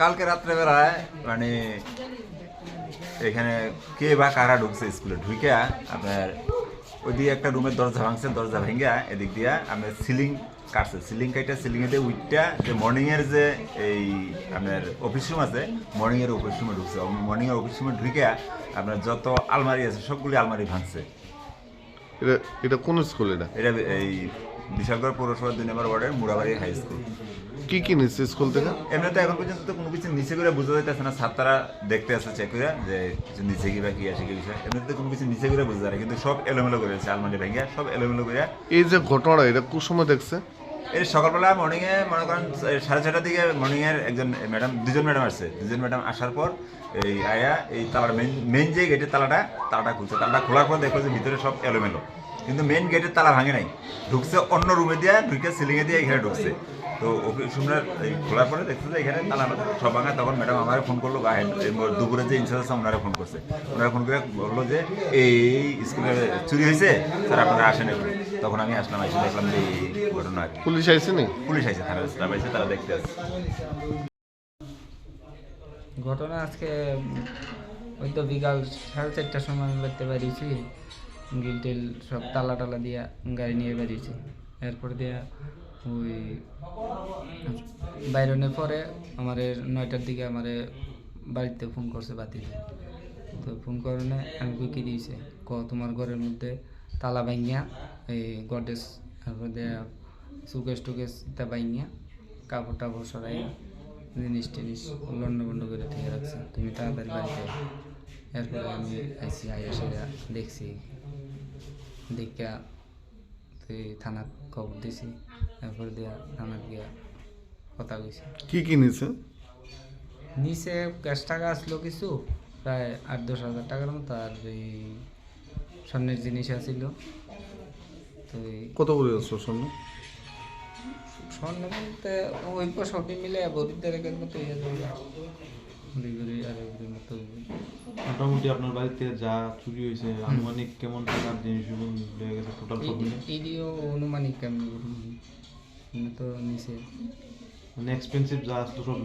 কালকে রাত্রে রাত্রেবেলায় মানে এখানে কে বা কারা ঢুকছে স্কুলে ঢুকে আপনার ওই ওইদিকে একটা রুমের দরজা ভাঙছে দরজা ভেঙে এদিক দিয়া আপনার সিলিং কাটছে। সিলিং কাইটা সিলিং এতে উইটটা যে মর্নিং এর যে এই আপনার অফিস রুম আছে মর্নিং এর অফিস রুমে ঢুকছে। মর্নিং এর অফিস রুমে ঢুকে আপনার যত আলমারি আছে সবগুলি আলমারি ভাঙছে। এটা এটা কোন স্কুল এটা? এটা এই বিশালগড় পৌরসভার দুই নম্বর ওয়ার্ডের মুড়াবাড়ি হাই স্কুল কি কি নিচ্ছে স্কুল থেকে? এমনিতে এখন পর্যন্ত তো কোনো কিছু নিচে করে বোঝা যাইতেছে না ছাত্ররা দেখতে আসে চেক করে যে কিছু নিচে কি বা কি আসে কি বিষয়। এমনিতে কোনো কিছু নিচে করে বোঝা যায় কিন্তু সব এলোমেলো করে আছে আলমারি ভেঙে সব এলোমেলো করে। এই যে ঘটনা এটা কুসময় দেখছে? এই সকালবেলা মর্নিংয়ে মনে করেন সাড়ে ছটার দিকে মর্নিংয়ের একজন ম্যাডাম দুজন ম্যাডাম আসছে। দুজন ম্যাডাম আসার পর এই আয়া, এই তালাটা মেন মেন যে গেটের তালাটা তালাটা খুলছে। তালাটা খোলার পর দেখো যে ভিতরে সব এলোমেলো। কিন্তু মেন গেটের তালা ভাঙে নাই। ঢুকছে অন্য রুমে দিয়ে, ঢুকে সিলিংয়ে দিয়ে এখানে ঢুকছে। তো রুমটা এই খোলার পরে দেখছে যে এখানে তালা সব ভাঙা। তখন ম্যাডাম আমার ফোন করল দুপুরে যে ইনচার্জ আছে ওনারা ফোন করছে। ওনারা ফোন করে বলল যে, এই স্কুলে চুরি হয়েছে? স্যার, আপনারা আসেন তখন আমি আসলাম, এসে দেখলাম যে এই ঘটনা। পুলিশ আইছে নি? পুলিশ আইছে স্টাফ আইছে তারা দেখতে আসছে। ঘটনা আজকে ওই তো বিকাল সাড়ে চারটার সময় আমি বেরোতে পারিয়েছি গিল টিল সব তালা টালা দিয়া গাড়ি নিয়ে বেরিয়েছি। এরপর দিয়া ওই বাইরনের পরে আমার নয়টার দিকে আমার বাড়িতে ফোন করছে বাতিতে তো ফোন করনে আমি কই কি দিয়েছে? ক তোমার ঘরের মধ্যে তালা ভাঙিয়া এই গডেস তারপর দিয়া সুকেশ টুকেশ ইতা ভাঙিয়া কাপড় টাপড় সরাই জিনিস টিনিস লন্ড বন্ড করে থেকে রাখছে। তুমি তাড়াতাড়ি বাড়িতে এরপরে আমি আইসি আই এসে দেখছি। দেখা তুই থানা খবর দিছি এরপর দিয়া থানা গিয়া কথা কইছি। কি কি নিচ্ছে নিচে ক্যাশ টাকা আসলো কিছু প্রায় আট দশ হাজার টাকার মতো আর ওই স্বর্ণের জিনিস আসিল তো এই কত করে আসলো সামনে স্বর্ণ বলতে ওই সবই মিলে বদির দেড়েকের মতো ইয়ে মতো মোটামুটি আপনার বাড়িতে যা চুরি হয়েছে আনুমানিক কেমন টাকার জিনিস লেগে গেছে টোটাল অনুমানিক কেমন তো নিচে মানে এক্সপেন্সিভ যা আসতো সব